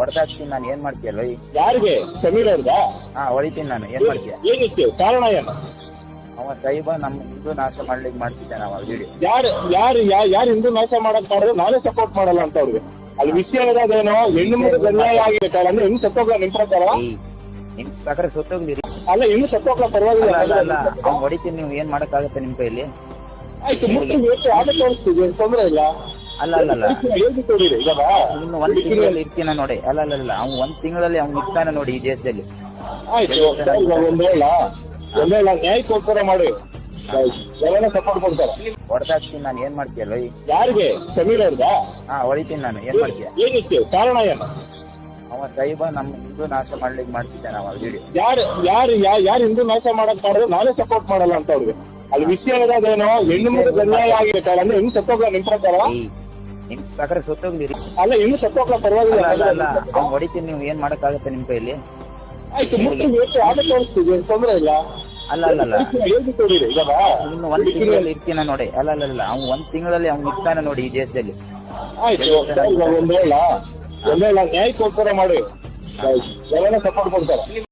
ಹೊಡೆದಾಕ್ತೀನಿ ನಾನು ಏನ್ ಮಾಡ್ತೀಯಲ್ಲ ಯಾರಿಗೆ? ಸಮೀರ್ ಅವ್ರದಾ? ಹಾ ಹೊಡಿತೀನಿ ನಾನು ಏನ್ ಮಾಡ್ತೀಯ? ಏನಿತ್ತು? ಕಾರಣ ಏನು? ಅವ ಸೈಬ ನಮ್ ಹಿಂದೂ ನಾಶ ಮಾಡ್ಲಿಕ್ಕೆ ಮಾಡ್ತಿದ್ದೆ ಅವ ವಿಡಿಯೋ ಯಾರು ಯಾರು ಯಾರು ಹಿಂದೂ ನಾಶ ಮಾಡಕ್ ಮಾಡಿದ್ರೆ ನಾನೇ ಸಪೋರ್ಟ್ ಮಾಡಲ್ಲ ಅಂತ ಅವ್ರಿಗೆ. ಅಲ್ಲಿ ವಿಷಯ ಇರೋದೇನೋ? ಹೆಣ್ಣು ಮಗು ಅನ್ಯಾಯ ಆಗಿದೆ ಕಾರಣ. ಅಂದ್ರೆ ಹೆಣ್ಣು ಸತ್ತೋಗ್ಲ ನಿಮ್ ಪ್ರಕಾರ? ನಿಮ್ ಪ್ರಕಾರ ಸುತ್ತೋಗ್ಲಿರಿ. ಅಲ್ಲ ಹೆಣ್ಣು ಸತ್ತೋಗ್ಲ ಪರವಾಗಿಲ್ಲ. ಹೊಡಿತೀನಿ ನೀವು ಏನ್ ಮಾಡಕ್ಕಾಗತ್ತೆ ನಿಮ್ ಕೈಲಿ? ಆಯ್ತು ಮುಟ್ಟು ಆಗ ತೋರಿಸ್ತೀವಿ ತೊಂದ್ರೆ ಇಲ್ಲ. ಅಲ್ಲ ಅಲ್ಲ ಅಲ್ಲ. ಇನ್ನು ಒಂದ್ ತಿಂಗಳಲ್ಲಿ ಇರ್ತೀನ ನೋಡಿ. ಅಲ್ಲ ಅಲ್ಲ ಅಲ್ಲ ಅವ್ನು ಒಂದ್ ತಿಂಗಳಲ್ಲಿ ಅವ್ನು ಇರ್ತಾನೆ ನೋಡಿ ಈ ದೇಶದಲ್ಲಿ. ಆಯ್ತು ಇವಾಗ ಒಂದ್ ಹೇಳ ಒಂದ್ ಹೇಳ ನ್ಯಾಯಕ್ಕೋಸ್ಕರ ಮಾಡಿ. ಎಲ್ಲ ಸಪೋರ್ಟ್ ಕೊಡ್ತಾರೆ. ಹೊಡೆದಾಕ್ತೀನಿ ನಾನು ಏನ್ ಮಾಡ್ತೀಯಲ್ಲ ಯಾರಿಗೆ? ಸಮೀರ್ ಅವ್ರದಾ? ಹಾ ಹೊಡಿತೀನಿ ನಾನು ಏನ್ ಮಾಡ್ತೀಯ? ಏನಿತ್ತು? ಕಾರಣ ಏನು? ಅವ ಸೈಬ ನಮ್ ಹಿಂದೂ ನಾಶ ಮಾಡ್ಲಿಕ್ಕೆ ಮಾಡ್ತಿದ್ದೆ ಅವ ವಿಡಿಯೋ ಯಾರು ಯಾರು ಯಾರು ಹಿಂದೂ ನಾಶ ಮಾಡಕ್ ಮಾಡಿದ್ರೆ ನಾನೇ ಸಪೋರ್ಟ್ ಮಾಡಲ್ಲ ಅಂತ ಅವ್ರಿಗೆ. ಅಲ್ಲಿ ವಿಷಯ ಇರೋದೇನೋ ಹೆಣ್ಣು ಮಗು ಅನ್ಯಾಯ ಆಗಿರ್ತಾರೆ ಅಂದ್ರೆ ಹೆಂಗ್ ಸಪೋರ್ಟ್ ನಿಮ್ ಪ್ರಕಾರ? ನಿಮ್ ಪ್ರಕಾರ ಸುತ್ತೋಗ್ಲಿರಿ. ಅಲ್ಲ ಇನ್ನು ಸತ್ತೋಗ್ಲ ಪರವಾಗಿಲ್ಲ. ಅಲ್ಲ ಅಲ್ಲ ಅವ್ನ್ ಹೊಡಿತೀನಿ ನೀವು ಏನ್ ಮಾಡಕ್ಕಾಗತ್ತೆ ನಿಮ್ ಕೈಲಿ? ಆಯ್ತು ಮುಟ್ಟು ಬೇಕು ಆಗ ತೋರಿಸ್ತೀವಿ ತೊಂದ್ರೆ ಇಲ್ಲ. ಅಲ್ಲ ಅಲ್ಲ ಅಲ್ಲ. ಹೇಳ್ಬಿಟ್ಟು ಕೊಡಿರಿ ಇವಾಗ ಇನ್ನು ಒಂದ್ ತಿಂಗಳಲ್ಲಿ ಇರ್ತೀನ ನೋಡಿ. ಅಲ್ಲ ಅಲ್ಲ ಅಲ್ಲ ಅವ್ನು ಒಂದ್ ತಿಂಗಳಲ್ಲಿ ಅವ್ನು ಇರ್ತಾನೆ ನೋಡಿ ಈ ದೇಶದಲ್ಲಿ. ಆಯ್ತು ಒಂದ್ ಹೇಳ ಒಂದ್ ಹೇಳ ನ್ಯಾಯಕ್ಕೋಸ್ಕರ ಮಾಡಿ. ಎಲ್ಲ ಸಪೋರ್ಟ್ ಕೊಡ್ತಾರೆ.